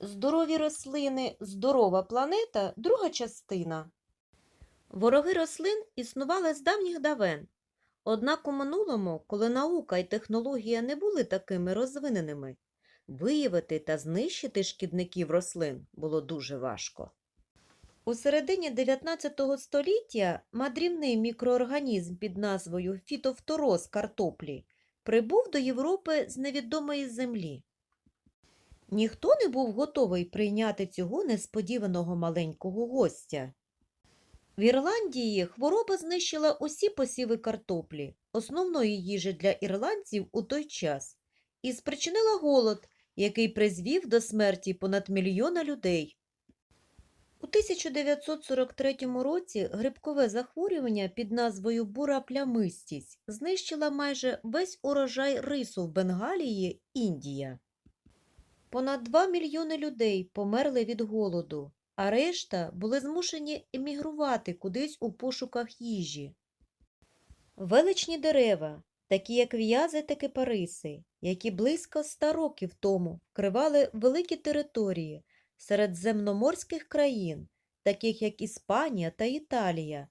Здорові рослини, здорова планета друга частина. Вороги рослин існували з давніх давен. Однак у минулому, коли наука і технологія не були такими розвиненими, виявити та знищити шкідників рослин було дуже важко. У середині 19 століття мадрівний мікроорганізм під назвою фітофтороз картоплі прибув до Європи з невідомої землі. Ніхто не був готовий прийняти цього несподіваного маленького гостя. В Ірландії хвороба знищила усі посіви картоплі, основної їжі для ірландців у той час, і спричинила голод, який призвів до смерті понад мільйона людей. У 1943 році грибкове захворювання під назвою бура плямистість знищила майже весь урожай рису в Бенгалії, Індія. Понад 2 мільйони людей померли від голоду, а решта були змушені емігрувати кудись у пошуках їжі. Величні дерева, такі як в'язи та кипариси, які близько ста років тому вкривали великі території середземноморських країн, таких як Іспанія та Італія,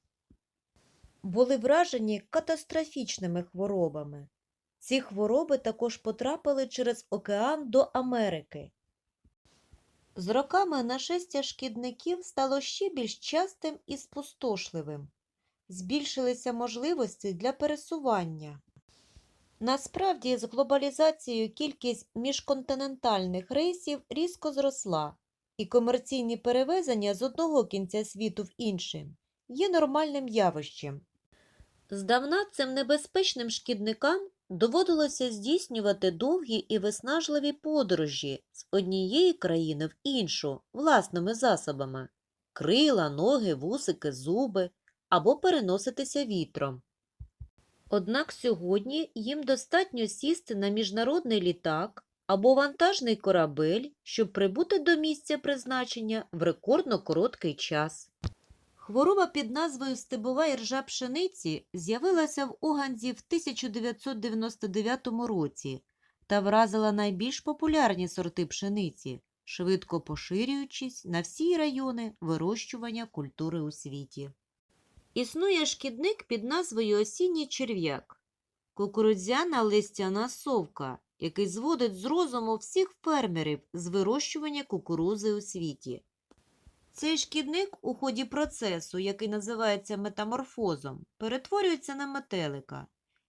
були вражені катастрофічними хворобами. Ці хвороби також потрапили через океан до Америки. З роками нашестя шкідників стало ще більш частим і спустошливим. Збільшилися можливості для пересування. Насправді, з глобалізацією кількість міжконтинентальних рейсів різко зросла, і комерційні перевезення з одного кінця світу в інший є нормальним явищем. Здавна цим небезпечним шкідникам доводилося здійснювати довгі і виснажливі подорожі з однієї країни в іншу власними засобами крила, ноги, вусики, зуби або переноситися вітром. Однак сьогодні їм достатньо сісти на міжнародний літак або вантажний корабель, щоб прибути до місця призначення в рекордно короткий час. Хвороба під назвою стебова іржа пшениці з'явилася в Уганзі в 1999 році та вразила найбільш популярні сорти пшениці, швидко поширюючись на всі райони вирощування культури у світі. Існує шкідник під назвою осінній черв'як – кукурудзяна листяна совка, який зводить з розуму всіх фермерів з вирощування кукурузи у світі. Цей шкідник у ході процесу, який називається метаморфозом, перетворюється на метелика.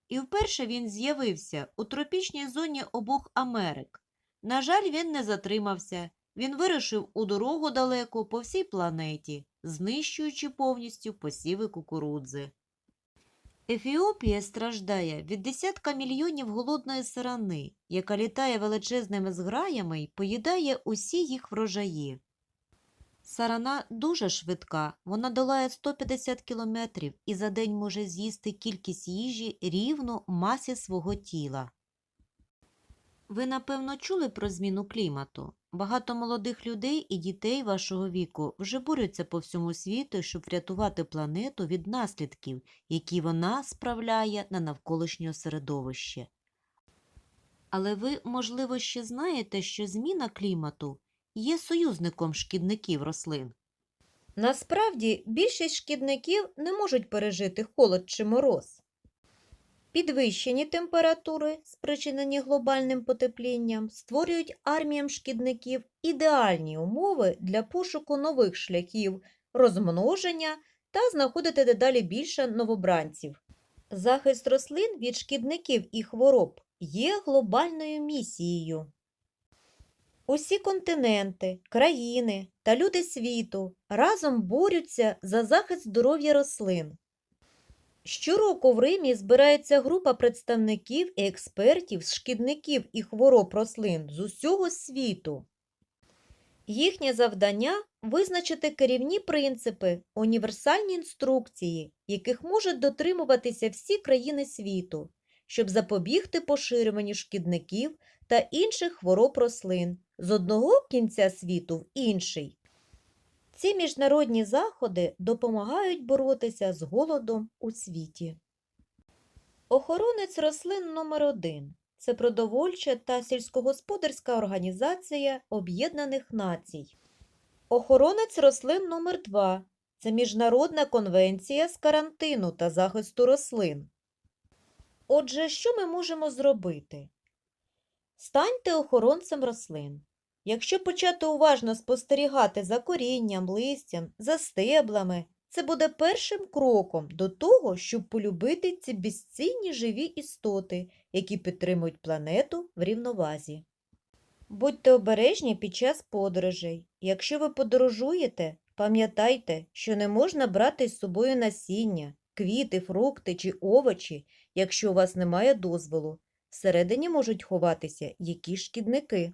І вперше він з'явився у тропічній зоні обох Америк. На жаль, він не затримався. Він вирушив у дорогу далеко по всій планеті, знищуючи повністю посіви кукурудзи. Ефіопія страждає від десятка мільйонів голодної сирани, яка літає величезними зграями й поїдає усі їх врожаї. Сарана дуже швидка, вона долає 150 кілометрів і за день може з'їсти кількість їжі рівну масі свого тіла. Ви, напевно, чули про зміну клімату. Багато молодих людей і дітей вашого віку вже борються по всьому світу, щоб врятувати планету від наслідків, які вона справляє на навколишнє середовище. Але ви, можливо, ще знаєте, що зміна клімату є союзником шкідників рослин. Насправді, більшість шкідників не можуть пережити холод чи мороз. Підвищені температури, спричинені глобальним потеплінням, створюють арміям шкідників ідеальні умови для пошуку нових шляхів розмноження та знаходити дедалі більше новобранців. Захист рослин від шкідників і хвороб є глобальною місією. Усі континенти, країни та люди світу разом борються за захист здоров'я рослин. Щороку в Римі збирається група представників і експертів з шкідників і хвороб рослин з усього світу. Їхнє завдання визначити керівні принципи, універсальні інструкції, яких можуть дотримуватися всі країни світу, щоб запобігти поширюванню шкідників та інших хвороб рослин з одного кінця світу в інший. Ці міжнародні заходи допомагають боротися з голодом у світі. Охоронець рослин номер один це продовольча та сільськогосподарська організація Об'єднаних Націй. Охоронець рослин номер 2 це Міжнародна конвенція з карантину та захисту рослин. Отже, що ми можемо зробити? Станьте охоронцем рослин. Якщо почати уважно спостерігати за корінням, листям, за стеблами, це буде першим кроком до того, щоб полюбити ці безцінні живі істоти, які підтримують планету в рівновазі. Будьте обережні під час подорожей. Якщо ви подорожуєте, пам'ятайте, що не можна брати з собою насіння, квіти, фрукти чи овочі, якщо у вас немає дозволу. Всередині можуть ховатися якісь шкідники.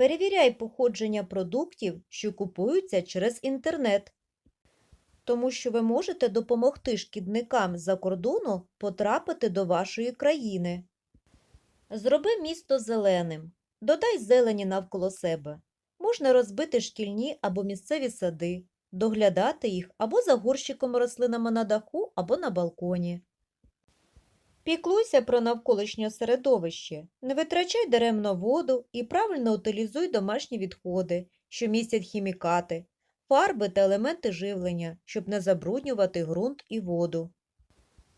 Перевіряй походження продуктів, що купуються через інтернет, тому що ви можете допомогти шкідникам з-за кордону потрапити до вашої країни. Зроби місто зеленим. Додай зелені навколо себе. Можна розбити шкільні або місцеві сади, доглядати їх або за горщиком рослинами на даху, або на балконі. Піклуйся про навколишнє середовище, не витрачай даремно воду і правильно утилізуй домашні відходи, що містять хімікати, фарби та елементи живлення, щоб не забруднювати ґрунт і воду.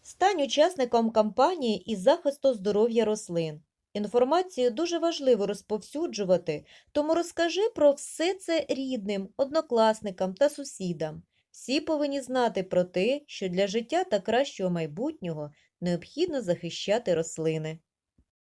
Стань учасником кампанії із захисту здоров'я рослин. Інформацію дуже важливо розповсюджувати, тому розкажи про все це рідним, однокласникам та сусідам. Всі повинні знати про те, що для життя та кращого майбутнього необхідно захищати рослини.